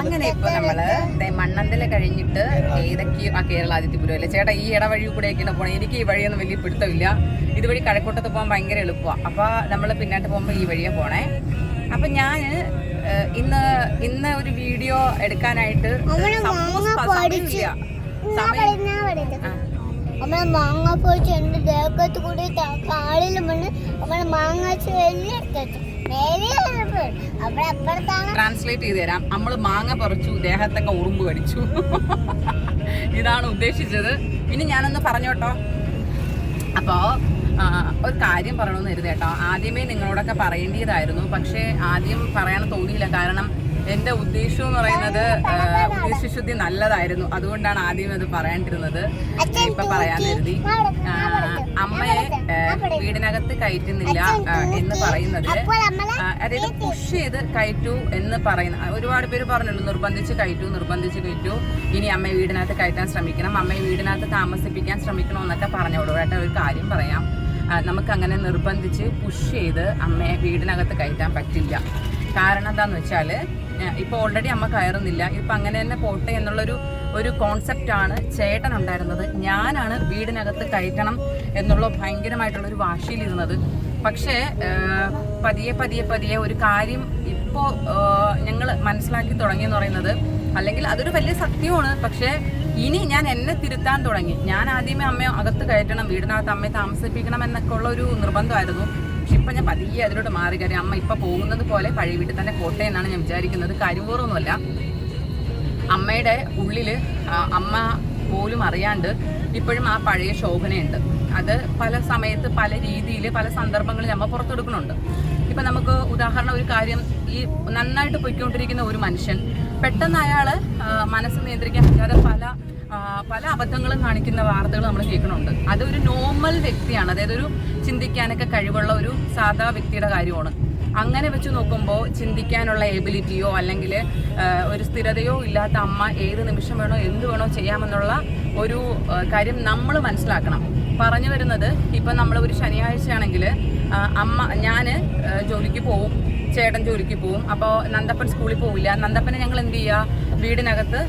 അങ്ങനെ ഇപ്പൊ നമ്മൾ മണ്ണന്തല കഴിഞ്ഞിട്ട് ഏതൊക്കെയോ ആ കേരള ആദിത്യപുരം അല്ലേ ചേട്ടാ ഈ ഇടവഴി കൂടെയൊക്കെയാണ് പോണേ. എനിക്ക് ഈ വഴിയൊന്നും വലിയ പിടുത്തമില്ല. ഇതുവഴി കഴക്കൂട്ടത്ത് പോകാൻ ഭയങ്കര എളുപ്പമാണ് അപ്പൊ നമ്മൾ പിന്നോട്ട് പോകുമ്പോ ഈ വഴിയെ പോണേ. അപ്പൊ ഞാൻ ഏഹ്, ഇന്ന് ഇന്ന് ഒരു വീഡിയോ എടുക്കാനായിട്ട് നമ്മൾ മാങ്ങ ഞാൻ പോയിട്ട് ദേഹത്ത് കൂടി മണ്ണ് നമ്മളെ മാങ്ങ അപ്പുറത്താണ് ട്രാൻസ്ലേറ്റ് ചെയ്ത് തരാം. നമ്മൾ മാങ്ങ പറിച്ചു ദേഹത്തൊക്കെ ഉറുമ്പ് കടിച്ചു. ഇതാണ് ഉദ്ദേശിച്ചത്. ഇനി ഞാനൊന്ന് പറഞ്ഞോട്ടോ. അപ്പോ ഒരു കാര്യം പറയണമെന്ന് കരുതേട്ടോ ആദ്യമേ നിങ്ങളോടൊക്കെ പറയേണ്ടതായിരുന്നു. പക്ഷേ ആദ്യം പറയാൻ തോന്നിയില്ല. കാരണം എന്റെ ഉദ്ദേശം എന്ന് പറയുന്നത് ഉദ്ദേശശുദ്ധി നല്ലതായിരുന്നു. അതുകൊണ്ടാണ് ആദ്യം അത് പറയാണ്ടിരുന്നത്. ഇപ്പൊ പറയാൻ കരുതി അമ്മയെ വീടിനകത്ത് കയറ്റുന്നില്ല എന്ന് പറയുന്നത്. അതായത് പുഷ് ചെയ്ത് കയറ്റു എന്ന് പറയുന്ന ഒരുപാട് പേര് പറഞ്ഞല്ലോ നിർബന്ധിച്ച് കയറ്റു നിർബന്ധിച്ച് കയറ്റു. ഇനി അമ്മയെ വീടിനകത്ത് കയറ്റാൻ ശ്രമിക്കണം. അമ്മയെ വീടിനകത്ത് താമസിപ്പിക്കാൻ ശ്രമിക്കണം എന്നൊക്കെ പറഞ്ഞോളൂ. ഏട്ടാ ഒരു കാര്യം പറയാം. നമുക്ക് അങ്ങനെ നിർബന്ധിച്ച് പുഷ് ചെയ്ത് അമ്മയെ വീടിനകത്ത് കയറ്റാൻ പറ്റില്ല. കാരണം എന്താന്ന് വെച്ചാൽ ഇപ്പോൾ ഓൾറെഡി അമ്മ കയറുന്നില്ല. ഇപ്പം അങ്ങനെ തന്നെ പോട്ടെ എന്നുള്ളൊരു ഒരു കോൺസെപ്റ്റ് ആണ് ചേട്ടൻ ഉണ്ടായിരുന്നത്. ഞാനാണ് വീടിനകത്ത് കയറ്റണം എന്നുള്ള ഭയങ്കരമായിട്ടുള്ള ഭയങ്കരമായിട്ടുള്ളൊരു വാശിയിലിരുന്നത് പക്ഷേ പതിയെ പതിയെ പതിയെ ഒരു കാര്യം ഇപ്പോൾ ഞങ്ങൾ മനസ്സിലാക്കി തുടങ്ങി എന്ന് പറയുന്നത് അല്ലെങ്കിൽ അതൊരു വലിയ സത്യമാണ്. പക്ഷേ ഇനി ഞാൻ എന്നെ തിരുത്താൻ തുടങ്ങി. ഞാൻ ആദ്യമേ അമ്മയെ അകത്ത് കയറ്റണം വീടിനകത്ത് അമ്മയെ താമസിപ്പിക്കണം എന്നൊക്കെ ഉള്ള ഒരു നിർബന്ധമായിരുന്നു. പക്ഷെ ഇപ്പം ഞാൻ പതിയെ അതിലോട്ട് മാറി കാര്യം അമ്മ ഇപ്പം പോകുന്നത് പോലെ പഴയ വീട്ടിൽ തന്നെ പോട്ടെ എന്നാണ് ഞാൻ വിചാരിക്കുന്നത്. കരുവൂറൊന്നുമല്ല അമ്മയുടെ ഉള്ളിൽ അമ്മ പോലും അറിയാണ്ട് ഇപ്പോഴും ആ പഴയ ശോഭനയുണ്ട്. അത് പല സമയത്ത് പല രീതിയിൽ പല സന്ദർഭങ്ങളിൽ അമ്മ പുറത്തെടുക്കുന്നുണ്ട്. ഇപ്പം നമുക്ക് ഉദാഹരണം ഒരു കാര്യം ഈ നന്നായിട്ട് പൊയ്ക്കൊണ്ടിരിക്കുന്ന ഒരു മനുഷ്യൻ പെട്ടെന്ന് അയാൾ മനസ്സ് നിയന്ത്രിക്കാൻ പറ്റാതെ പല പല അബദ്ധങ്ങളും കാണിക്കുന്ന വാർത്തകൾ നമ്മൾ കേൾക്കുന്നുണ്ട്. അതൊരു നോർമൽ വ്യക്തിയാണ്. അതായത് ഒരു ചിന്തിക്കാനൊക്കെ കഴിവുള്ള ഒരു സാധാ വ്യക്തിയുടെ കാര്യമാണ്. അങ്ങനെ വെച്ച് നോക്കുമ്പോൾ ചിന്തിക്കാനുള്ള എബിലിറ്റിയോ അല്ലെങ്കിൽ ഒരു സ്ഥിരതയോ ഇല്ലാത്ത അമ്മ ഏത് നിമിഷം വേണോ എന്ത് വേണോ ചെയ്യാമെന്നുള്ള ഒരു കാര്യം നമ്മൾ മനസ്സിലാക്കണം. പറഞ്ഞു വരുന്നത് ഇപ്പം നമ്മൾ ഒരു ശനിയാഴ്ചയാണെങ്കിൽ അമ്മ ഞാൻ ജോലിക്ക് പോവും. ചേട്ടൻ ജോലിക്ക് പോവും. അപ്പോൾ നന്ദപ്പൻ സ്കൂളിൽ പോവില്ല. നന്ദപ്പനെ ഞങ്ങൾ എന്ത് ചെയ്യുക വീടിനകത്ത്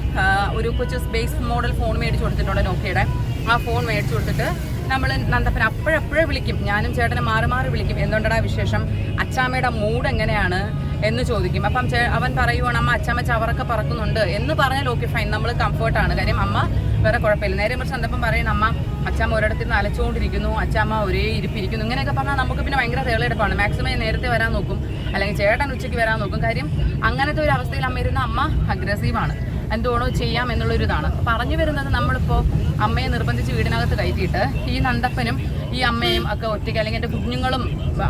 ഒരു കൊച്ചു സ്പേസ് മോഡൽ ഫോൺ മേടിച്ച് കൊടുത്തിട്ടുണ്ട് നോക്കിയുടെ. ആ ഫോൺ മേടിച്ച് കൊടുത്തിട്ട് നമ്മൾ നന്ദപ്പൻ അപ്പോഴപ്പോഴേ വിളിക്കും. ഞാനും ചേട്ടനെ മാറി മാറി വിളിക്കും. എന്തുകൊണ്ടാ വിശേഷം? അച്ചാമ്മയുടെ മൂഡ് എങ്ങനെയാണ്? എന്ന് ചോദിക്കും. അപ്പം അവൻ പറയുവാണ് അമ്മ അച്ചാമ്മ ചവറൊക്കെ പറക്കുന്നുണ്ട്. എന്ന് പറഞ്ഞാൽ ഓക്കെ ഫൈൻ നമ്മൾ കംഫർട്ടാണ് കാര്യം അമ്മ വേറെ കുഴപ്പമില്ല. നേരെ മറിച്ച് സന്ദർഭം പറയുന്ന അമ്മ അച്ചാമ്മ ഒരിടത്തിൽ അലച്ചുകൊണ്ടിരിക്കുന്നു അച്ചാമ്മ ഒരേ ഇരിപ്പിരിക്കുന്നു ഇങ്ങനെയൊക്കെ പറഞ്ഞാൽ നമുക്ക് പിന്നെ ഭയങ്കര തേളെടുപ്പാണ്. മാക്സിമം നേരത്തെ വരാൻ നോക്കും അല്ലെങ്കിൽ ചേട്ടൻ ഉച്ചയ്ക്ക് വരാൻ നോക്കും. കാര്യം അങ്ങനത്തെ ഒരു അവസ്ഥയിൽ അമ്മ ഇരുന്ന അമ്മ അഗ്രസീവാണ് എന്തോണോ ചെയ്യാം എന്നുള്ളൊരു ഇതാണ്. പറഞ്ഞു വരുന്നത് നമ്മളിപ്പോൾ അമ്മയെ നിർബന്ധിച്ച് വീടിനകത്ത് കയറ്റിയിട്ട് ഈ നന്ദപ്പനും ഈ അമ്മയും ഒക്കെ ഒറ്റയ്ക്ക് അല്ലെങ്കിൽ എന്റെ കുഞ്ഞുങ്ങളും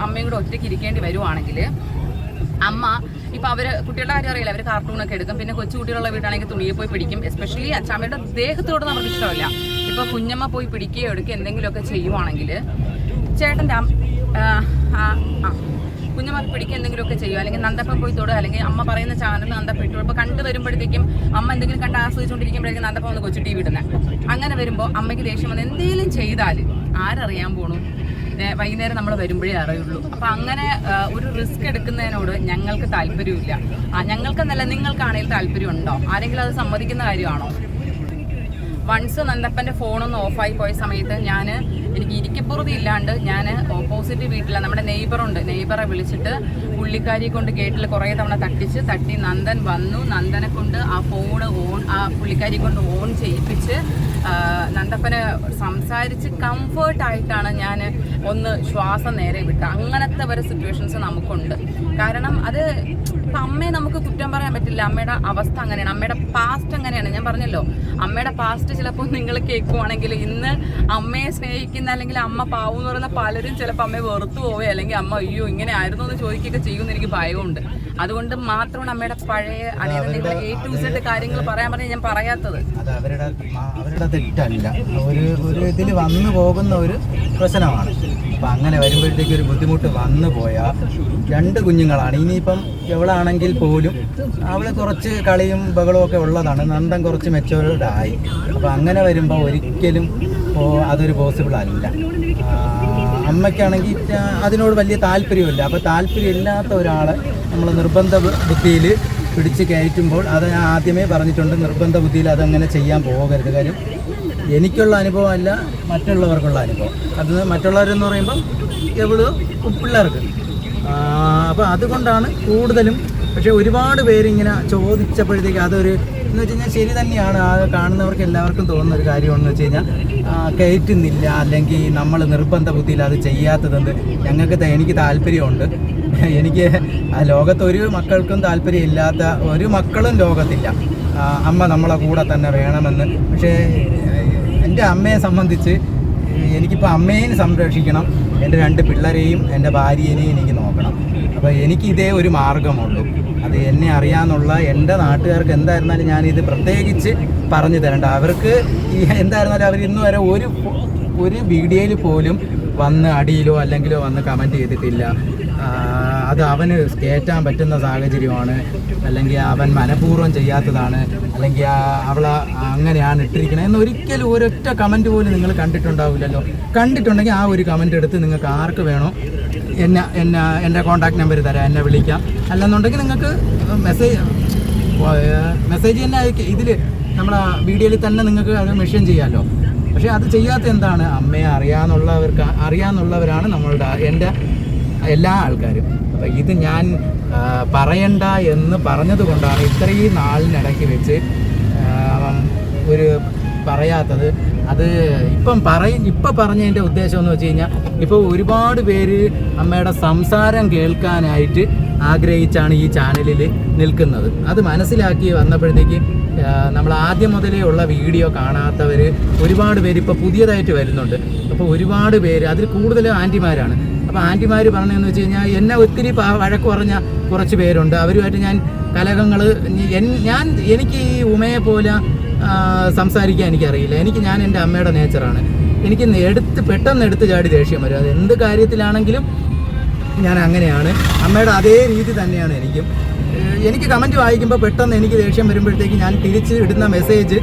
അമ്മയും കൂടെ ഒറ്റയ്ക്ക് ഇരിക്കേണ്ടി വരുവാണെങ്കിൽ അമ്മ ഇപ്പൊ അവർ കുട്ടികളുടെ കാര്യം അറിയില്ല അവർ കാർട്ടൂണൊക്കെ എടുക്കും. പിന്നെ കൊച്ചു കുട്ടികളുള്ള വീട്ടാണെങ്കിൽ തുണിയെ പോയി പിടിക്കും. എസ്പെഷ്യലി അച്ചാമ്മയുടെ ദേഹത്തോട് നമുക്ക് ഇഷ്ടമല്ല. ഇപ്പൊ കുഞ്ഞമ്മ പോയി പിടിക്കുകയോ എടുക്കുകയോ എന്തെങ്കിലുമൊക്കെ ചെയ്യുവാണെങ്കിൽ ചേട്ടന്റെ. കുഞ്ഞമ്മ പിടിക്കുക എന്തെങ്കിലുമൊക്കെ ചെയ്യുക. അല്ലെങ്കിൽ നന്ദപ്പം പോയി തൊടുക. അല്ലെങ്കിൽ അമ്മ പറയുന്ന ചാനൽ നന്ദപ്പം ഇട്ടു ഇപ്പോൾ കണ്ടു വരുമ്പോഴത്തേക്കും അമ്മ എന്തെങ്കിലും കണ്ട് ആസ്വദിച്ചുകൊണ്ടിരിക്കുമ്പോഴേക്കും നന്ദപ്പം ഒന്ന് കൊച്ചു ടി വി ഇടുന്നത് അങ്ങനെ വരുമ്പോൾ അമ്മയ്ക്ക് ദേഷ്യം വന്ന് എന്തെങ്കിലും ചെയ്താൽ ആരറിയാൻ പോണു? വൈകുന്നേരം നമ്മൾ വരുമ്പോഴേ അറിയുള്ളൂ. അപ്പൊ അങ്ങനെ ഒരു റിസ്ക് എടുക്കുന്നതിനോട് ഞങ്ങൾക്ക് താല്പര്യമില്ല. ഞങ്ങൾക്കെന്നല്ല നിങ്ങൾക്കാണെങ്കിൽ താല്പര്യം ഉണ്ടോ ആരെങ്കിലും അത് സമ്മതിക്കുന്ന കാര്യമാണോ? വൺസ് നന്ദപ്പന്റെ ഫോണൊന്ന് ഓഫായി പോയ സമയത്ത് ഞാൻ എനിക്ക് ഇരിക്കപ്പുറതി ഇല്ലാണ്ട് ഞാൻ ഓപ്പോസിറ്റ് വീട്ടിലെ നമ്മുടെ നെയ്ബറുണ്ട് നെയ്ബറെ വിളിച്ചിട്ട് പുള്ളിക്കാരിയെ കൊണ്ട് ഗേറ്റിൽ കുറേ തവണ തട്ടിച്ച് തട്ടി നന്ദൻ വന്നു. നന്ദനെ കൊണ്ട് ആ ഫോൺ ഓൺ ആ പുള്ളിക്കാരിയെ കൊണ്ട് ഓൺ ചെയ്യിപ്പിച്ച് നന്ദപ്പന് സംസാരിച്ച് കംഫേർട്ടായിട്ടാണ് ഞാൻ ഒന്ന് ശ്വാസം നേരെ വിട്ടത് അങ്ങനത്തെ വരെ സിറ്റുവേഷൻസ് നമുക്കുണ്ട്. കാരണം അത് ഇപ്പം അമ്മയെ നമുക്ക് കുറ്റം പറയാൻ പറ്റില്ല. അമ്മയുടെ അവസ്ഥ അങ്ങനെയാണ്. അമ്മയുടെ പാസ്റ്റ് അങ്ങനെയാണ്. ഞാൻ പറഞ്ഞല്ലോ അമ്മയുടെ പാസ്റ്റ് ചിലപ്പോൾ നിങ്ങൾ കേൾക്കുവാണെങ്കിൽ ഇന്ന് അമ്മയെ സ്നേഹിക്കുന്ന അല്ലെങ്കിൽ അമ്മ പാവം എന്ന് പറയുന്ന പലരും ചിലപ്പോൾ അമ്മയെ വെറുത്തു പോവുകയോ അല്ലെങ്കിൽ അമ്മ അയ്യോ ഇങ്ങനെ ആയിരുന്നു എന്ന് ചോദിക്കുകയൊക്കെ ചെയ്യുമെന്ന് എനിക്ക് ഭയമുണ്ട്. അതുകൊണ്ട് മാത്രമാണ് അമ്മയുടെ പഴയ അതായത് നിങ്ങൾ എ ടു സെഡ് കാര്യങ്ങൾ പറയാൻ പറഞ്ഞാൽ ഞാൻ പറയാത്തത്. അത് അവരുടെ തെറ്റല്ല ഒരു ഒരു ഇതിൽ വന്നു പോകുന്ന ഒരു പ്രശ്നമാണ്. അപ്പം അങ്ങനെ വരുമ്പോഴത്തേക്ക് ഒരു ബുദ്ധിമുട്ട് വന്നു പോയാൽ രണ്ട് കുഞ്ഞുങ്ങളാണ്. ഇനിയിപ്പം എവളാണെങ്കിൽ പോലും അവൾ കുറച്ച് കളിയും ബഹളവും ഒക്കെ ഉള്ളതാണ്. നന്ദൻ കുറച്ച് മെച്ചോർഡ് ആയി. അപ്പം അങ്ങനെ വരുമ്പോൾ ഒരിക്കലും അതൊരു പോസിബിൾ അല്ല. അമ്മയ്ക്കാണെങ്കിൽ അതിനോട് വലിയ താല്പര്യമില്ല. അപ്പോൾ താല്പര്യമില്ലാത്ത ഒരാളെ നമ്മൾ നിർബന്ധ ബുദ്ധിയിൽ പിടിച്ച് കയറ്റുമ്പോൾ അത് ഞാൻ ആദ്യമേ പറഞ്ഞിട്ടുണ്ട്. നിർബന്ധ ബുദ്ധിയിൽ അതങ്ങനെ ചെയ്യാൻ പോകരുത്. കാര്യം എനിക്കുള്ള അനുഭവമല്ല മറ്റുള്ളവർക്കുള്ള അനുഭവം. അത് മറ്റുള്ളവരെന്ന് പറയുമ്പോൾ എവൾ പിള്ളേർക്ക്. അപ്പോൾ അതുകൊണ്ടാണ് കൂടുതലും പക്ഷേ ഒരുപാട് പേരിങ്ങനെ ചോദിച്ചപ്പോഴത്തേക്ക് അതൊരു എന്ന് വെച്ച് കഴിഞ്ഞാൽ ശരി തന്നെയാണ്. ആ കാണുന്നവർക്ക് എല്ലാവർക്കും തോന്നുന്ന ഒരു കാര്യമെന്ന് വെച്ച് കഴിഞ്ഞാൽ കയറ്റുന്നില്ല അല്ലെങ്കിൽ നമ്മൾ നിർബന്ധ ബുദ്ധിയിൽ അത് ചെയ്യാത്തതെന്ത്? ഞങ്ങൾക്ക് എനിക്ക് താല്പര്യമുണ്ട്. എനിക്ക് ലോകത്ത് ഒരു മക്കൾക്കും താല്പര്യമില്ലാത്ത ഒരു മക്കളും ലോകത്തില്ല. അമ്മ നമ്മളെ കൂടെ തന്നെ വേണമെന്ന്. പക്ഷേ എന്റെ അമ്മയെ സംബന്ധിച്ച് എനിക്കിപ്പോൾ അമ്മേനെ സംരക്ഷിക്കണം. എന്റെ രണ്ട് പിള്ളേരെയും എന്റെ ഭാര്യേനെയും എനിക്ക് നോക്കണം. അപ്പോൾ എനിക്ക് ഇതേ ഒരു മാർഗമുള്ളൂ. അത് എന്നെ അറിയാന്നുള്ള എന്റെ നാട്ടുകാർക്ക് എന്തായിരുന്നാലും ഇത് പ്രത്യേകിച്ച് പറഞ്ഞു തരണ്ട. അവർക്ക് എന്തായിരുന്നാലും അവർ ഇന്ന് വരെ ഒരു ഒരു വീഡിയോയിൽ പോലും വന്ന് അടിയിലോ അല്ലെങ്കിലോ വന്ന് കമന്റ് ചെയ്തിട്ടില്ല. അത് അവന് കയറ്റാൻ പറ്റുന്ന സാഹചര്യമാണ്. അല്ലെങ്കിൽ അവൻ മനഃപൂർവം ചെയ്യാത്തതാണ്. അല്ലെങ്കിൽ അവൾ അങ്ങനെയാണ് ഇട്ടിരിക്കുന്നത് എന്ന് ഒരിക്കലും ഒരൊറ്റ കമന്റ് പോലും നിങ്ങൾ കണ്ടിട്ടുണ്ടാവില്ലല്ലോ. കണ്ടിട്ടുണ്ടെങ്കിൽ ആ ഒരു കമന്റ് എടുത്ത് നിങ്ങൾക്ക് ആർക്ക് വേണോ എന്നെ എന്നെ എന്റെ കോൺടാക്ട് നമ്പർ തരാം എന്നെ വിളിക്കാം. അല്ലെന്നുണ്ടെങ്കിൽ നിങ്ങൾക്ക് മെസ്സേജ് മെസ്സേജ് തന്നെ ഇതിൽ നമ്മളെ വീഡിയോയിൽ തന്നെ നിങ്ങൾക്ക് അത് മെൻഷൻ ചെയ്യാമല്ലോ പക്ഷേ അത് ചെയ്യാത്ത എന്താണ്? അമ്മയെ അറിയാന്നുള്ളവർക്ക് അറിയാന്നുള്ളവരാണ് നമ്മളുടെ എന്റെ എല്ലാ ആൾക്കാരും. അപ്പം ഇത് ഞാൻ പറയണ്ട എന്ന് പറഞ്ഞത് കൊണ്ടാണ് ഇത്രയും നാളിനിടയ്ക്ക് വെച്ച് ഒരു പറയാത്തത്. അത് ഇപ്പം പറയും ഇപ്പം പറഞ്ഞതിന്റെ ഉദ്ദേശം എന്ന് വെച്ച് കഴിഞ്ഞാൽ ഇപ്പോൾ ഒരുപാട് പേര് അമ്മയുടെ സംസാരം കേൾക്കാനായിട്ട് ആഗ്രഹിച്ചാണ് ഈ ചാനലിൽ നിൽക്കുന്നത്. അത് മനസ്സിലാക്കി വന്നപ്പോഴത്തേക്ക് നമ്മൾ ആദ്യം മുതലേ ഉള്ള വീഡിയോ കാണാത്തവർ ഒരുപാട് പേര് ഇപ്പോൾ പുതിയതായിട്ട് വരുന്നുണ്ട്. അപ്പോൾ ഒരുപാട് പേര് അതിൽ കൂടുതലും ആന്റിമാരാണ്. അപ്പോൾ ആന്റിമാർ പറഞ്ഞതെന്ന് വെച്ച് കഴിഞ്ഞാൽ എന്നെ ഒത്തിരി വഴക്ക് പറഞ്ഞ കുറച്ച് പേരുണ്ട്. അവരുമായിട്ട് ഞാൻ കലകങ്ങൾ ഞാൻ എനിക്ക് ഈ ഉമയെ പോലെ സംസാരിക്കാൻ എനിക്കറിയില്ല. എനിക്ക് ഞാൻ എന്റെ അമ്മയുടെ നേച്ചറാണ് എനിക്ക് എടുത്ത് പെട്ടെന്ന് എടുത്ത് ചാടി ദേഷ്യം വരും. അത് എന്ത് കാര്യത്തിലാണെങ്കിലും ഞാൻ അങ്ങനെയാണ്. അമ്മയുടെ അതേ രീതി തന്നെയാണ് എനിക്കും. എനിക്ക് കമന്റ് വായിക്കുമ്പോൾ പെട്ടെന്ന് എനിക്ക് ദേഷ്യം വരുമ്പോഴത്തേക്ക് ഞാൻ തിരിച്ച് ഇടുന്ന മെസ്സേജ്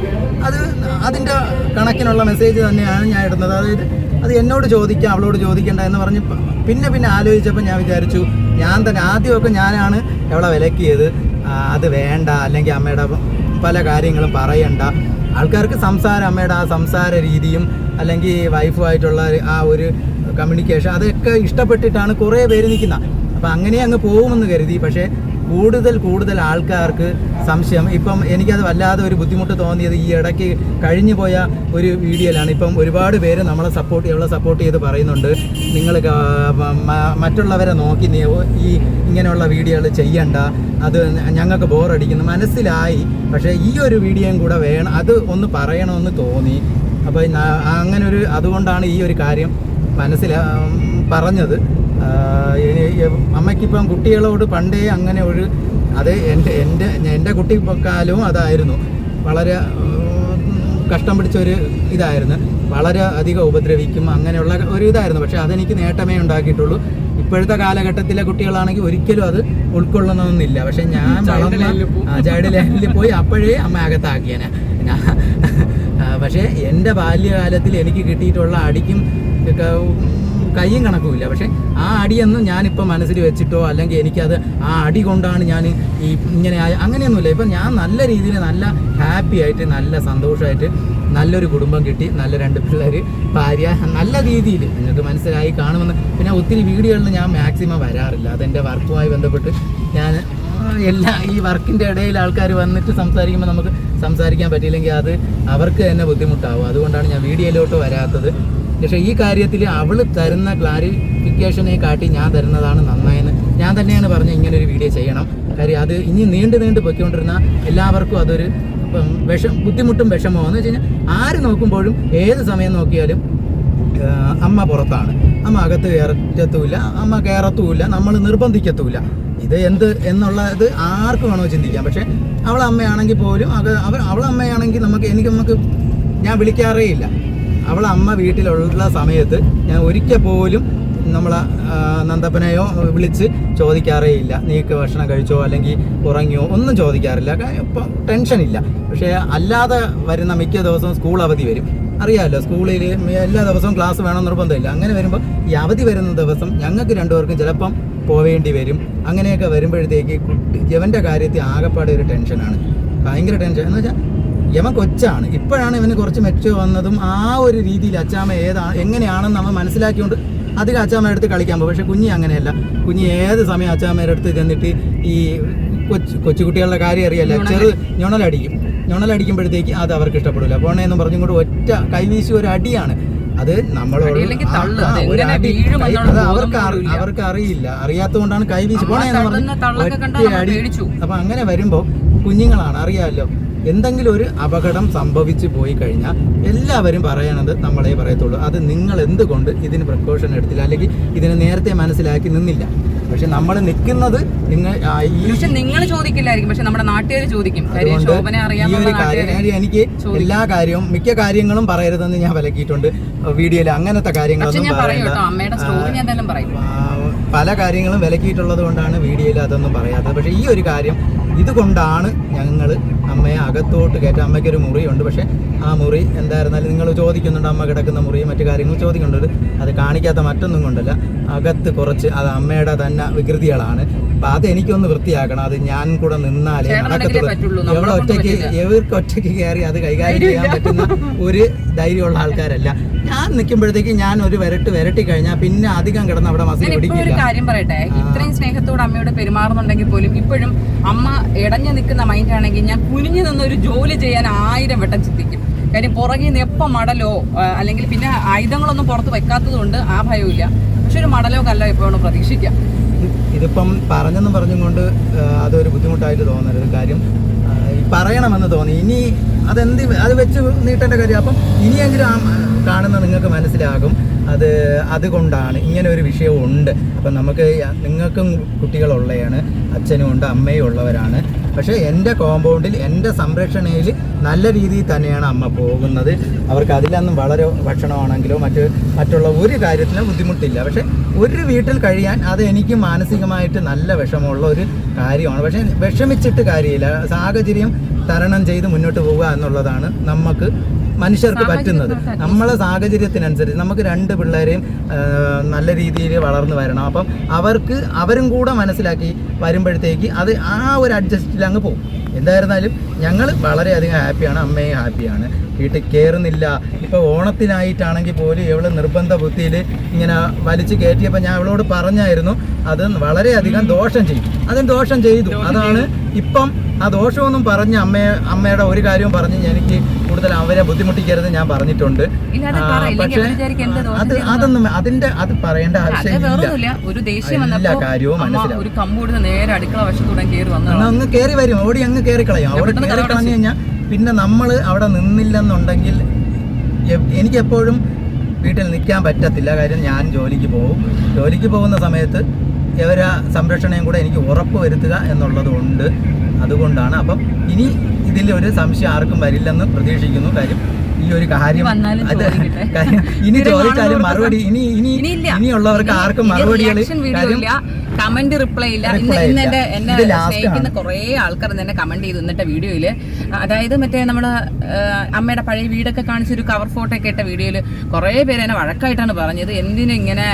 അത് അതിന്റെ കണക്കിനുള്ള മെസ്സേജ് തന്നെയാണ് ഞാൻ ഇടുന്നത്. അതായത് അത് എന്നോട് ചോദിക്കാം അവളോട് ചോദിക്കണ്ട എന്ന് പറഞ്ഞ് പിന്നെ പിന്നെ ആലോചിച്ചപ്പോൾ ഞാൻ വിചാരിച്ചു ഞാൻ തന്നെ ആദ്യമൊക്കെ ഞാനാണ് അവളെ വിലക്കിയത്. അത് വേണ്ട. അല്ലെങ്കിൽ അമ്മയുടെ പല കാര്യങ്ങളും പറയണ്ട. ആൾക്കാർക്ക് സംസാരം അമ്മയുടെ ആ സംസാര രീതിയും അല്ലെങ്കിൽ വൈഫുമായിട്ടുള്ള ആ ഒരു കമ്മ്യൂണിക്കേഷൻ അതൊക്കെ ഇഷ്ടപ്പെട്ടിട്ടാണ് കുറേ പേര് നിൽക്കുന്നത് അപ്പം അങ്ങനെ അങ്ങ് പോകുമെന്ന് കരുതി. പക്ഷേ കൂടുതൽ കൂടുതൽ ആൾക്കാർക്ക് സംശയം. ഇപ്പം എനിക്കത് വല്ലാതെ ഒരു ബുദ്ധിമുട്ട് തോന്നിയത് ഈ ഇടയ്ക്ക് കഴിഞ്ഞു പോയ ഒരു വീഡിയോയിലാണ്. ഇപ്പം ഒരുപാട് പേര് നമ്മളെ സപ്പോർട്ട് അവളെ സപ്പോർട്ട് ചെയ്ത് പറയുന്നുണ്ട്. നിങ്ങൾ മറ്റുള്ളവരെ നോക്കി ഈ ഇങ്ങനെയുള്ള വീഡിയോകൾ ചെയ്യണ്ട. അത് ഞങ്ങൾക്ക് ബോറടിക്കുന്നു. മനസ്സിലായി. പക്ഷേ ഈ ഒരു വീഡിയോയും കൂടെ വേണം അത് ഒന്ന് പറയണമെന്ന് തോന്നി. അപ്പോൾ അങ്ങനെ ഒരു അതുകൊണ്ടാണ് ഈ ഒരു കാര്യം മനസ്സിലാ പറഞ്ഞത്. അമ്മയ്ക്കിപ്പം കുട്ടികളോട് പണ്ടേ അങ്ങനെ ഒരു അത് എന്റെ എന്റെ എന്റെ കുട്ടിക്കാലവും അതായിരുന്നു. വളരെ കഷ്ടം പിടിച്ചൊരു ഇതായിരുന്നു. വളരെ അധികം ഉപദ്രവിക്കും അങ്ങനെയുള്ള ഒരു ഇതായിരുന്നു. പക്ഷേ അതെനിക്ക് നേട്ടമേ ഉണ്ടാക്കിയിട്ടുള്ളൂ. ഇപ്പോഴത്തെ കാലഘട്ടത്തിലെ കുട്ടികളാണെങ്കിൽ ഒരിക്കലും അത് ഉൾക്കൊള്ളണമെന്നില്ല പക്ഷെ ഞാൻ വളർന്ന ചൈൽഡ് ലൈനിൽ പോയി അപ്പോഴേ അമ്മ അകത്താക്കിയനെ. പക്ഷേ എന്റെ ബാല്യകാലത്തിൽ എനിക്ക് കിട്ടിയിട്ടുള്ള അടിക്കും കയ്യും കണക്കുമില്ല. പക്ഷേ ആ അടിയൊന്നും ഞാനിപ്പോൾ മനസ്സിൽ വെച്ചിട്ടോ അല്ലെങ്കിൽ എനിക്കത് ആ അടി കൊണ്ടാണ് ഞാൻ ഈ ഇങ്ങനെ അങ്ങനെയൊന്നുമില്ല. ഇപ്പം ഞാൻ നല്ല രീതിയിൽ നല്ല ഹാപ്പി ആയിട്ട് നല്ല സന്തോഷമായിട്ട് നല്ലൊരു കുടുംബം കിട്ടി നല്ല രണ്ട് പിള്ളേർ ഭാര്യ നല്ല രീതിയിൽ. നിങ്ങൾക്ക് മനസ്സിലായി കാണുമെന്ന്. പിന്നെ ഒത്തിരി വീഡിയോകളിൽ ഞാൻ മാക്സിമം വരാറില്ല. അതെന്റെ വർക്കുമായി ബന്ധപ്പെട്ട് ഞാൻ എല്ലാ ഈ വർക്കിന്റെ ഇടയിൽ ആൾക്കാർ വന്നിട്ട് സംസാരിക്കുമ്പോൾ നമുക്ക് സംസാരിക്കാൻ പറ്റിയില്ലെങ്കിൽ അത് അവർക്ക് തന്നെ ബുദ്ധിമുട്ടാവും. അതുകൊണ്ടാണ് ഞാൻ വീഡിയോയിലോട്ട് വരാത്തത്. പക്ഷേ ഈ കാര്യത്തിൽ അവൾ തരുന്ന ക്ലാരിഫിക്കേഷനെ കാട്ടി ഞാൻ തരുന്നതാണ് നന്നായെന്ന്. ഞാൻ തന്നെയാണ് പറഞ്ഞത് ഇങ്ങനൊരു വീഡിയോ ചെയ്യണം. കാര്യം അത് ഇനി നീണ്ടു നീണ്ടു പൊയ്ക്കൊണ്ടിരുന്ന എല്ലാവർക്കും അതൊരു വിഷം ബുദ്ധിമുട്ടും വിഷമോ എന്ന് വെച്ച് കഴിഞ്ഞാൽ ആര് നോക്കുമ്പോഴും ഏത് സമയം നോക്കിയാലും അമ്മ പുറത്താണ്. അമ്മ അകത്ത് കയറത്തുമില്ല അമ്മ കയറത്തുമില്ല നമ്മൾ നിർബന്ധിക്കത്തുമില്ല. ഇത് എന്ത് എന്നുള്ളത് ആർക്ക് വേണോ ചിന്തിക്കാം. പക്ഷേ അവളമ്മയാണെങ്കിൽ പോലും അവൾ അവളമ്മയാണെങ്കിൽ നമുക്ക് എനിക്ക് നമുക്ക് ഞാൻ വിളിക്കാറേ ഇല്ല അവളെ അമ്മ വീട്ടിലുള്ള സമയത്ത് ഞാൻ ഒരിക്കൽ പോലും നമ്മളെ നന്ദപ്പനെയോ വിളിച്ച് ചോദിക്കാറേ ഇല്ല നീക്ക് ഭക്ഷണം കഴിച്ചോ അല്ലെങ്കിൽ ഉറങ്ങിയോ ഒന്നും ചോദിക്കാറില്ല. ഇപ്പം ഇല്ല. പക്ഷേ അല്ലാതെ വരുന്ന മിക്ക ദിവസവും സ്കൂൾ അവധി വരും. അറിയാമല്ലോ സ്കൂളിൽ എല്ലാ ദിവസവും ക്ലാസ് വേണം നിർബന്ധമില്ല. അങ്ങനെ വരുമ്പോൾ ഈ അവധി വരുന്ന ദിവസം ഞങ്ങൾക്ക് രണ്ടുപേർക്കും ചിലപ്പം പോവേണ്ടി വരും. അങ്ങനെയൊക്കെ വരുമ്പോഴത്തേക്ക് യവന്റെ കാര്യത്തിൽ ആകെപ്പാടെ ഒരു ടെൻഷനാണ് ഭയങ്കര ടെൻഷൻ എന്ന് വെച്ചാൽ യമൻ കൊച്ചാണ്. ഇപ്പോഴാണ് ഇവന് കുറച്ച് മെച്ച വന്നതും ആ ഒരു രീതിയിൽ അച്ചാമ്മ ഏതാണ് എങ്ങനെയാണെന്ന് നമ്മൾ മനസ്സിലാക്കിയോണ്ട് അധികം അച്ചാമ്മയുടെ അടുത്ത് കളിക്കാൻ പോകും. പക്ഷെ കുഞ്ഞി അങ്ങനെയല്ല. കുഞ്ഞി ഏത് സമയം അച്ചാമ്മയുടെ അടുത്ത് ചെന്നിട്ട് ഈ കൊച്ചു കൊച്ചുകുട്ടികളുടെ കാര്യം അറിയാല്ല. ചെറു ഞൊണലടിക്കും. ഞൊണലടിക്കുമ്പോഴത്തേക്ക് അത് അവർക്ക് ഇഷ്ടപ്പെടില്ല പോണേന്ന് പറഞ്ഞും കൂടെ ഒറ്റ കൈവീശി ഒരു അടിയാണ്. അത് നമ്മളോട് അവർക്ക്. അവർക്ക് അറിയില്ല. അറിയാത്തതുകൊണ്ടാണ് കൈവീശി പോണേന്ന് പറഞ്ഞു ഒറ്റ അടി. അപ്പൊ അങ്ങനെ വരുമ്പോൾ കുഞ്ഞുങ്ങളാണ് അറിയാമല്ലോ എന്തെങ്കിലും ഒരു അപകടം സംഭവിച്ചു പോയി കഴിഞ്ഞാൽ എല്ലാവരും പറയണത് നമ്മളെ പറയത്തുള്ളൂ. അത് നിങ്ങൾ എന്തുകൊണ്ട് ഇതിന് പ്രിക്കോഷൻ എടുത്തില്ല? അല്ലെങ്കിൽ ഇതിനെ നേരത്തെ മനസ്സിലാക്കി നിന്നില്ല. പക്ഷെ നമ്മൾ നിൽക്കുന്നത് നിങ്ങൾ പക്ഷെ നിങ്ങൾ ചോദിക്കില്ലായിരിക്കും. പക്ഷെ നമ്മുടെ നാട്ടുകാർ ചോദിക്കും. എനിക്ക് എല്ലാ കാര്യവും മിക്ക കാര്യങ്ങളും പറയരുതെന്ന് ഞാൻ വിലക്കിയിട്ടുണ്ട്. വീഡിയോയിൽ അങ്ങനത്തെ കാര്യങ്ങളൊന്നും പറയും അമ്മയുടെ സ്റ്റോറി ഞാൻ തന്നെ പറയും. പല കാര്യങ്ങളും വിലക്കിയിട്ടുള്ളത് കൊണ്ടാണ് വീഡിയോയിൽ അതൊന്നും പറയാത്തത്. പക്ഷേ ഈ ഒരു കാര്യം ഇതുകൊണ്ടാണ് ഞങ്ങൾ അമ്മയെ അകത്തോട്ട് കയറ്റാൻ അമ്മയ്ക്കൊരു മുറിയുണ്ട്. പക്ഷേ ആ മുറി എന്തായിരുന്നാലും നിങ്ങൾ ചോദിക്കുന്നുണ്ട് അമ്മ കിടക്കുന്ന മുറിയും മറ്റു കാര്യങ്ങളും ചോദിക്കുന്നുണ്ട്. അത് കാണിക്കാത്ത മറ്റൊന്നും കൊണ്ടല്ല. അകത്ത് കുറച്ച് അത് അമ്മയുടെ തന്നെ വികൃതികളാണ്. അപ്പം അത് എനിക്കൊന്ന് വൃത്തിയാക്കണം. അത് ഞാൻ കൂടെ നിന്നാലേ നടക്കത്തുള്ളൂ. നമ്മളെ ഒറ്റയ്ക്ക്. എവർക്ക് ഒറ്റയ്ക്ക് കയറി അത് കൈകാര്യം ചെയ്യാൻ പറ്റുന്ന ഒരു ധൈര്യമുള്ള ആൾക്കാരല്ല. ഞാൻ നിൽക്കുമ്പോഴത്തേക്ക് ഞാൻ ഒരു വരട്ട് വരട്ടി കഴിഞ്ഞാൽ പിന്നെ അധികം കിടന്ന് അവിടെ മസിൽ ഞാൻ ഒരു കാര്യം പറയട്ടെ? ഇത്രയും സ്നേഹത്തോട് അമ്മയോട് പെരുമാറുന്നുണ്ടെങ്കിൽ പോലും ഇപ്പോഴും അമ്മ ഇടഞ്ഞു നിൽക്കുന്ന മൈൻഡ് ആണെങ്കിൽ ഞാൻ കുനിഞ്ഞു നിന്ന് ഒരു ജോലി ചെയ്യാൻ ആയിരം വട്ടം ചിന്തിക്കും. കാര്യം പുറകിൽ നിന്ന് എപ്പം മടലോ അല്ലെങ്കിൽ പിന്നെ ആയുധങ്ങളൊന്നും പുറത്ത് വെക്കാത്തത് കൊണ്ട് ആ ഭയമില്ല പക്ഷെ ഒരു മടലോ കല്ലോ ഇപ്പോൾ പ്രതീക്ഷിക്കാം. ഇതിപ്പം പറഞ്ഞെന്നും പറഞ്ഞും കൊണ്ട് അതൊരു ബുദ്ധിമുട്ടായിട്ട് തോന്നരുത്. കാര്യം പറയണമെന്ന് തോന്നി. ഇനി അതെന്ത് അത് വെച്ച് നീട്ടേണ്ട കാര്യം. അപ്പം ഇനിയെങ്കിലും കാണുന്ന നിങ്ങൾക്ക് മനസ്സിലാകും. അത് അതുകൊണ്ടാണ് ഇങ്ങനെ ഒരു വിഷയം ഉണ്ട് അപ്പം നമുക്ക് നിങ്ങൾക്കും കുട്ടികളുള്ളതാണ് അച്ഛനും ഉണ്ട് അമ്മയും ഉള്ളവരാണ്. പക്ഷേ എന്റെ കോമ്പൗണ്ടിൽ എന്റെ സംരക്ഷണയിൽ നല്ല രീതിയിൽ തന്നെയാണ് അമ്മ പോകുന്നത്. അവർക്ക് അതിലൊന്നും വളരെ ഭക്ഷണമാണെങ്കിലോ മറ്റ് മറ്റുള്ള ഒരു കാര്യത്തിനും ബുദ്ധിമുട്ടില്ല. പക്ഷേ ഒരു വീട്ടിൽ കഴിയാൻ അത് എനിക്ക് മാനസികമായിട്ട് നല്ല വിഷമമുള്ള ഒരു കാര്യമാണ്. പക്ഷേ വിഷമിച്ചിട്ട് കാര്യമില്ല. സാഹചര്യം തരണം ചെയ്ത് മുന്നോട്ട് പോവുക എന്നുള്ളതാണ് നമുക്ക് മനുഷ്യർക്ക് പറ്റുന്നത്. നമ്മളെ സാഹചര്യത്തിനനുസരിച്ച് നമുക്ക് രണ്ട് പിള്ളേരെയും നല്ല രീതിയിൽ വളർന്നു വരണം. അപ്പം അവർക്ക് അവരും കൂടെ മനസ്സിലാക്കി വരുമ്പോഴത്തേക്ക് അത് ആ ഒരു അഡ്ജസ്റ്റിൽ അങ്ങ് പോകും. എന്തായിരുന്നാലും ഞങ്ങൾ വളരെയധികം ഹാപ്പിയാണ് അമ്മയും ഹാപ്പിയാണ്. വീട്ടിൽ കയറുന്നില്ല ഇപ്പോൾ ഓണത്തിനായിട്ടാണെങ്കിൽ പോലും ഇവൾ നിർബന്ധ ബുദ്ധിയിൽ ഇങ്ങനെ വലിച്ചു കയറ്റിയപ്പോൾ ഞാൻ അവളോട് പറഞ്ഞായിരുന്നു അത് വളരെയധികം ദോഷം ചെയ്യും. അതും ദോഷം ചെയ്തു. അതാണ് ഇപ്പം ആ ദോഷമൊന്നും പറഞ്ഞ് അമ്മയെ അമ്മയുടെ ഒരു കാര്യവും പറഞ്ഞ് എനിക്ക് കൂടുതൽ അവരെ ബുദ്ധിമുട്ടിക്കരുത് ഞാൻ പറഞ്ഞിട്ടുണ്ട്. അത്. പക്ഷേ അതൊന്നും അതിന്റെ അത് പറയേണ്ട ആവശ്യമില്ല. എല്ലാ കാര്യവും മനസ്സിലാവും. അങ്ങ് കയറി വരും. ഓടി അങ്ങ് കയറി കളയും. അവിടെ കയറി കളഞ്ഞു കഴിഞ്ഞാൽ പിന്നെ നമ്മൾ അവിടെ നിന്നില്ലെന്നുണ്ടെങ്കിൽ എനിക്കെപ്പോഴും വീട്ടിൽ നിൽക്കാൻ പറ്റത്തില്ല. കാര്യം ഞാൻ ജോലിക്ക് പോകും. ജോലിക്ക് പോകുന്ന സമയത്ത് ഇവരെ സംരക്ഷണയും കൂടെ എനിക്ക് ഉറപ്പ് വരുത്തുക എന്നുള്ളത് കൊണ്ട് അതുകൊണ്ടാണ്. അപ്പം ഇനി ഇതിൽ ഒരു സംശയം ആർക്കും വരില്ലെന്ന് പ്രതീക്ഷിക്കുന്നു. കാര്യം ഈ ഒരു കാര്യം അത്. കാര്യം ഇനി ചോദിച്ചാലും മറുപടി ഇനി ഇനി ഇനിയുള്ളവർക്ക് ആർക്കും മറുപടികൾ കാര്യം കമന്റ് റിപ്ലൈ ഇല്ല. ഇന്ന് ഇന്ന് എന്റെ എന്നെ സ്നേഹിക്കുന്ന കുറേ ആൾക്കാർ എന്നെ കമന്റ് ചെയ്തു ഇന്നത്തെ വീഡിയോയിൽ അതായത് മറ്റേ നമ്മൾ ആ, അമ്മയുടെ പഴയ വീടൊക്കെ കാണിച്ചൊരു കവർ ഫോട്ടോ ഒക്കെ ഇട്ട വീഡിയോയിൽ കുറേ പേര് എന്നെ വഴക്കായിട്ടാണ് പറഞ്ഞത്. എന്തിനും ഇങ്ങനെ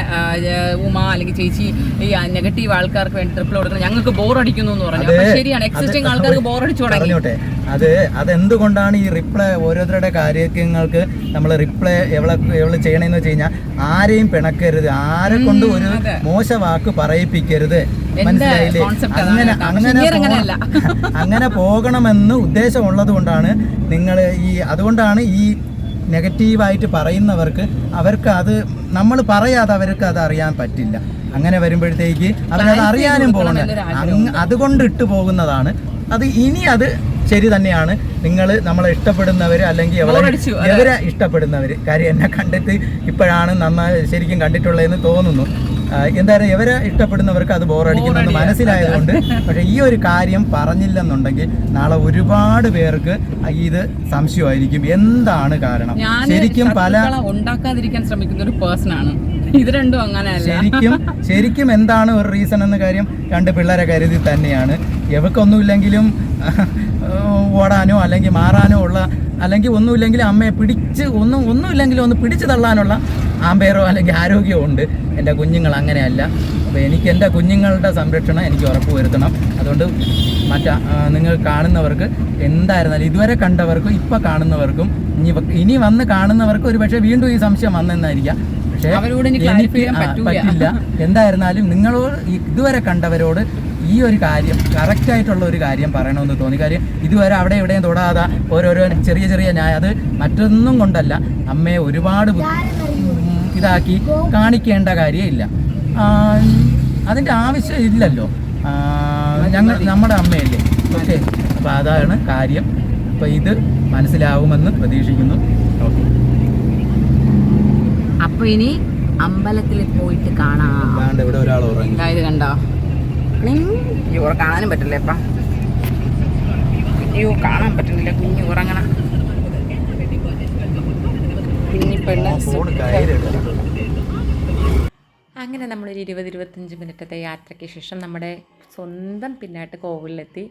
ഉമ അല്ലെങ്കിൽ ചേച്ചി ഈ നെഗറ്റീവ് ആൾക്കാർക്ക് വേണ്ടി റിപ്ലൈ കൊടുക്കണം ഞങ്ങൾക്ക് ബോർ അടിക്കുന്നു എന്ന് പറഞ്ഞു. അപ്പൊ ശരിയാണ്. എക്സിസ്റ്റിംഗ് ആൾക്കാർക്ക് ബോർ അടിച്ചു തുടങ്ങി. അത് അതെന്തുകൊണ്ടാണ് ഈ റിപ്ലൈ ഓരോരുത്തരുടെ കാര്യങ്ങൾക്ക് നമ്മൾ റിപ്ലൈ എവളെ എവൾ ചെയ്യണമെന്ന് വെച്ച് കഴിഞ്ഞാൽ ആരെയും പിണക്കരുത്. ആരെ കൊണ്ട് ഒരു. മോശ വാക്ക് പറയിപ്പിക്കരുത്. മനസ്സിലായില്ലേ? അങ്ങനെ അങ്ങനെ. അങ്ങനെ പോകണമെന്ന് ഉദ്ദേശമുള്ളത് കൊണ്ടാണ് നിങ്ങൾ ഈ അതുകൊണ്ടാണ് ഈ നെഗറ്റീവായിട്ട് പറയുന്നവർക്ക് അവർക്ക് അത് നമ്മൾ പറയാതെ അവർക്ക് അത് അറിയാൻ പറ്റില്ല. അങ്ങനെ വരുമ്പോഴത്തേക്ക് അവരത് അറിയാനും പോകണം അതുകൊണ്ട് ഇട്ട് പോകുന്നതാണ്. അത് ഇനി അത് ശരി തന്നെയാണ്. നിങ്ങൾ നമ്മളെ ഇഷ്ടപ്പെടുന്നവർ അല്ലെങ്കിൽ എവരെ ഇഷ്ടപ്പെടുന്നവർ കാര്യം എന്നെ കണ്ടിട്ട് ഇപ്പോഴാണ് നന്നായി ശരിക്കും കണ്ടിട്ടുള്ളതെന്ന് തോന്നുന്നു. എന്തായാലും ഇവരെ ഇഷ്ടപ്പെടുന്നവർക്ക് അത് ബോറടിക്കുന്നെന്ന് മനസ്സിലായതുകൊണ്ട് പക്ഷെ ഈ ഒരു കാര്യം പറഞ്ഞില്ലെന്നുണ്ടെങ്കിൽ നാളെ ഒരുപാട് പേർക്ക് ഇത് സംശയമായിരിക്കും. എന്താണ് കാരണം? ശരിക്കും പല ഉണ്ടാക്കാതിരിക്കാൻ ശ്രമിക്കുന്ന ഒരു പേഴ്സൺ ആണ്. ഇത് രണ്ടും അങ്ങനെ ശരിക്കും ശരിക്കും എന്താണ് ഒരു റീസൺ എന്ന കാര്യം രണ്ട് പിള്ളേരെ കരുതി തന്നെയാണ്. എവക്കൊന്നുമില്ലെങ്കിലും ഓടാനോ അല്ലെങ്കിൽ മാറാനോ ഉള്ള അല്ലെങ്കിൽ ഒന്നുമില്ലെങ്കിൽ അമ്മയെ പിടിച്ച് ഒന്നും ഒന്നുമില്ലെങ്കിലും ഒന്ന് പിടിച്ചു തള്ളാനുള്ള ആമ്പയറോ അല്ലെങ്കിൽ ആരോഗ്യമോ ഉണ്ട്. എന്റെ കുഞ്ഞുങ്ങൾ അങ്ങനെയല്ല. അപ്പോൾ എനിക്ക് എന്റെ കുഞ്ഞുങ്ങളുടെ സംരക്ഷണം എനിക്ക് ഉറപ്പ് വരുത്തണം. അതുകൊണ്ട് മറ്റ നിങ്ങൾ കാണുന്നവർക്ക് എന്തായിരുന്നാലും ഇതുവരെ കണ്ടവർക്കും ഇപ്പോൾ കാണുന്നവർക്കും ഇനി ഇനി വന്ന് കാണുന്നവർക്ക് ഒരു പക്ഷേ വീണ്ടും ഈ സംശയം വന്നെന്നായിരിക്കാം. പക്ഷേ അവരോട് എനിക്ക്. പറ്റില്ല. എന്തായിരുന്നാലും നിങ്ങളോട് ഇതുവരെ കണ്ടവരോട് ഈ ഒരു കാര്യം കറക്റ്റായിട്ടുള്ള ഒരു കാര്യം പറയണമെന്ന് തോന്നി. കാര്യം ഇതുവരെ അവിടെ ഇവിടെയും തൊടാതെ ഓരോരോ ചെറിയ ചെറിയ ന്യായം അത് മറ്റൊന്നും കൊണ്ടല്ല. അമ്മയെ ഒരുപാട് ഇതാക്കി കാണിക്കേണ്ട കാര്യമില്ല. അതിന്റെ ആവശ്യം ഇല്ലല്ലോ. ഞങ്ങൾ നമ്മുടെ അമ്മയല്ലേ. ഓക്കെ. അപ്പോൾ അതാണ് കാര്യം. അപ്പോൾ ഇത് മനസ്സിലാവുമെന്ന് പ്രതീക്ഷിക്കുന്നു. ഓക്കെ. അപ്പൊ ഇനി അമ്പലത്തിൽ പോയിട്ട് കാണാം. ഇവിടെ ഒരാൾ ഉറങ്ങി. കണ്ടോ? അയ്യോ കാണാനും പറ്റില്ല ഇപ്പം. അയ്യോ കാണാൻ പറ്റുന്നില്ല. കുഞ്ഞു ഉറങ്ങണം അങ്ങനെ നമ്മളൊരു ഇരുപത് ഇരുപത്തഞ്ച് മിനിറ്റത്തെ യാത്രയ്ക്ക് ശേഷം നമ്മുടെ സ്വന്തം പിന്നായിട്ട് കോവിലെത്തി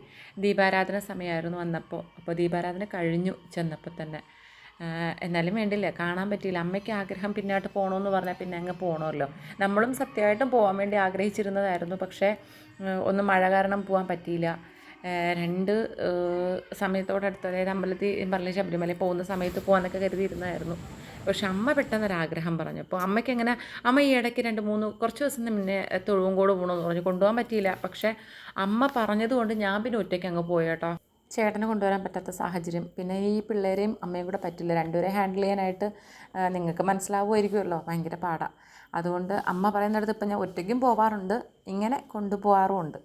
ദീപാരാധന സമയമായിരുന്നു വന്നപ്പോൾ. അപ്പോൾ ദീപാരാധന കഴിഞ്ഞു ചെന്നപ്പോൾ തന്നെ. എന്നാലും വേണ്ടില്ല. കാണാൻ പറ്റിയില്ല. അമ്മയ്ക്ക് ആഗ്രഹം പിന്നോട്ട് പോകണമെന്ന് പറഞ്ഞാൽ പിന്നെ അങ്ങ് പോകണമല്ലോ. നമ്മളും സത്യമായിട്ടും പോകാൻ വേണ്ടി ആഗ്രഹിച്ചിരുന്നതായിരുന്നു. പക്ഷേ ഒന്ന് മഴ കാരണം പോകാൻ പറ്റിയില്ല. രണ്ട് സമയത്തോടടുത്ത് അതായത് അമ്പലത്തിൽ പറഞ്ഞ ശബരിമല പോകുന്ന സമയത്ത് പോകാനൊക്കെ കരുതിയിരുന്നായിരുന്നു. പക്ഷെ അമ്മ പെട്ടെന്നൊരാഗ്രഹം പറഞ്ഞു. അപ്പോൾ അമ്മയ്ക്ക് എങ്ങനെ അമ്മ ഈ ഇടയ്ക്ക് രണ്ട് മൂന്ന് കുറച്ച് ദിവസം മുന്നേ തൊഴുവങ്കോട് പോകണമെന്ന് പറഞ്ഞു. കൊണ്ടുപോകാൻ പറ്റിയില്ല. പക്ഷേ അമ്മ പറഞ്ഞതുകൊണ്ട് ഞാൻ പിന്നെ ഒറ്റയ്ക്ക് അങ്ങ് പോയി കേട്ടോ. ചേട്ടനെ കൊണ്ടുവരാൻ പറ്റാത്ത സാഹചര്യം. പിന്നെ ഈ പിള്ളേരെയും അമ്മയും കൂടെ പറ്റില്ല. രണ്ടുപേരെ ഹാൻഡിൽ ചെയ്യാനായിട്ട് നിങ്ങൾക്ക് മനസ്സിലാവുമായിരിക്കുമല്ലോ. ഭയങ്കര പാടാണ് അതുകൊണ്ട് അമ്മ പറയുന്നിടത്ത് ഇപ്പം ഞാൻ ഒറ്റയ്ക്കും പോവാറുണ്ട് ഇങ്ങനെ കൊണ്ടുപോകാറുമുണ്ട്